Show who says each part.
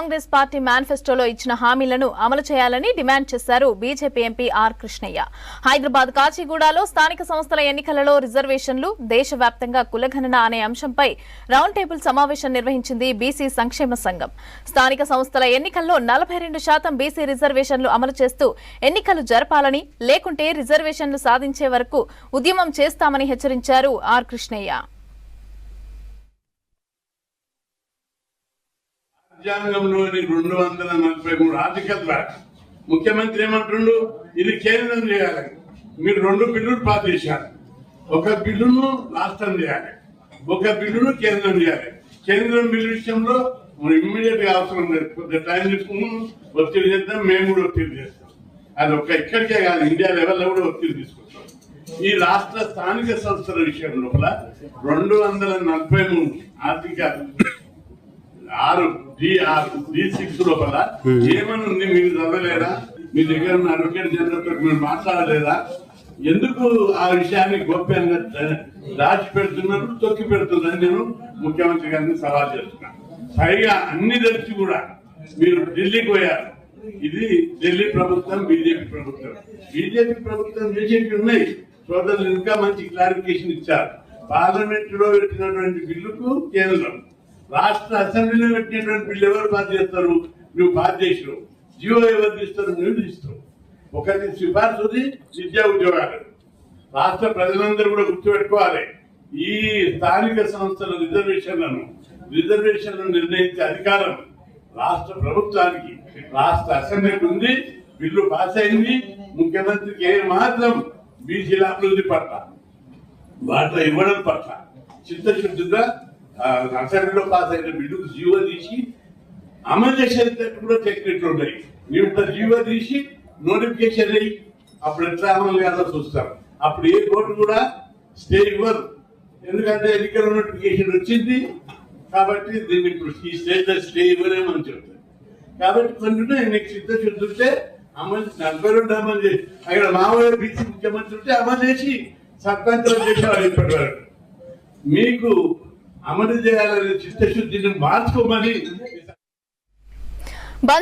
Speaker 1: Congress party మేనిఫెస్టోలో ఇచ్చిన హామీలను అమలు చేయాలని డిమాండ్ చేశారు BJP MP R Krishnaiah. Hyderabad కాచిగూడలో స్థానిక సంస్థల ఎన్నికలలో రిజర్వేషన్లు దేశవ్యాప్తంగా కులగణన అనే అంశంపై రౌండ్ టేబుల్ సమావేశం నిర్వహించింది బీసీ సంక్షేమ సంఘం. స్థానిక సంస్థల ఎన్నికల్లో నలభై రెండు శాతం బీసీ రిజర్వేషన్లు అమలు చేస్తూ ఎన్నికలు జరపాలని లేకుంటే రిజర్వేషన్లు సాధించే వరకు ఉద్యమం చేస్తామని హెచ్చరించారు ఆర్ కృష్ణయ్య.
Speaker 2: రాజ్యాంగంలోని రెండు వందల నలభై మూడు ఆర్టికల్ ద్వారా ముఖ్యమంత్రి ఏమంటుండు? ఇది కేంద్రం చేయాలి. మీరు రెండు బిల్లులు పాస్ చేశారు. ఒక బిల్లును రాష్ట్రం చేయాలి. ఒక బిల్లును కేంద్రం చేయాలి. కేంద్రం బిల్లు విషయంలో ఇమ్మీడియట్గా అవసరం లేదు. కొద్దిగా టైం తీసుకుని ఒత్తిడి చేద్దాం మేము కూడా ఒత్తిడి చేస్తాం. అది ఒక ఇక్కడికే కాదు ఇండియా లెవెల్లో కూడా ఒత్తిడి తీసుకుంటాం. ఈ రాష్ట్ర స్థానిక సంస్థల విషయం లోపల రెండు వందల నలభై మూడు ఆర్థిక ఆరు డి ఆరు డి సిక్స్ లోపల ఏమని ఉంది మీరు చదవలేదా? మీ దగ్గర ఉన్న అడ్వకేట్ జనరల్తో మీరు మాట్లాడలేదా? ఎందుకు ఆ విషయాన్ని గోప్యంగా దా- దాచి పెడుతున్నారు? తొక్కి పెడుతుందని నేను ముఖ్యమంత్రి గారిని సవాల్ చేస్తున్నాను పైగా అన్ని తెలిసి కూడా మీరు ఢిల్లీకి పోయారు. ఇది ఢిల్లీ ప్రభుత్వం బీజేపీ ప్రభుత్వం. బీజేపీ ప్రభుత్వం బీజేపీ ఉన్నాయి. సోదరులు ఇంకా మంచి క్లారిఫికేషన్ ఇచ్చారు. పార్లమెంట్లో పెట్టినటువంటి బిల్లుకు కేంద్రం. రాష్ట్ర అసెంబ్లీలో పెట్టినటువంటి బిల్లు ఎవరు పాస్ చేస్తారు? నువ్వు పాస్ చేసినావు. జియో ఎవరు తీస్తారు? నువ్వు తీస్తావు. ఒకటి సిఫార్సు విద్యా ఉద్యోగాలు. రాష్ట్ర ప్రజలందరూ కూడా గుర్తుపెట్టుకోవాలి. ఈ స్థానిక సంస్థల రిజర్వేషన్లను రిజర్వేషన్లను నిర్ణయించే అధికారం రాష్ట్ర ప్రభుత్వానికి రాష్ట్ర అసెంబ్లీకి ఉంది. బిల్లు పాస్ అయింది. ముఖ్యమంత్రికి ఏ మాత్రం బీసీల అభివృద్ధి పట్ల వాటిలో ఇవ్వడం పట్ల చిత్తశుద్ధిగా అసెంబ్లీలో పాస్ అయిన బిడ్డకు జీవో తీసి అమలు చేసేటట్టు కూడా టెక్నిక్లు ఉన్నాయి నువ్వు జీవో తీసి నోటిఫికేషన్ అయ్యి అప్పుడు ఎట్లా అమలు కాదో చూస్తారు అప్పుడు ఏ కోర్టు కూడా స్టే ఇవ్వరు ఎందుకంటే ఎన్నికల నోటిఫికేషన్ వచ్చింది కాబట్టి దీన్ని ఇప్పుడు ఈ స్టేజ్ స్టే ఇవ్వలేమని చెప్తారు. కాబట్టి కొన్ని నీకు చిత్తశుద్ధి ఉంటే అమలు నలభై రెండు అమలు చేసి అక్కడ మామూలు బీసీ ముఖ్యమంత్రి ఉంటే అమలు చేసి సర్పంచ్ చేసేవారు ఇప్పటి వరకు మీకు అమలు చేయాలనే చిత్తశుద్ధిని మార్చుకోమని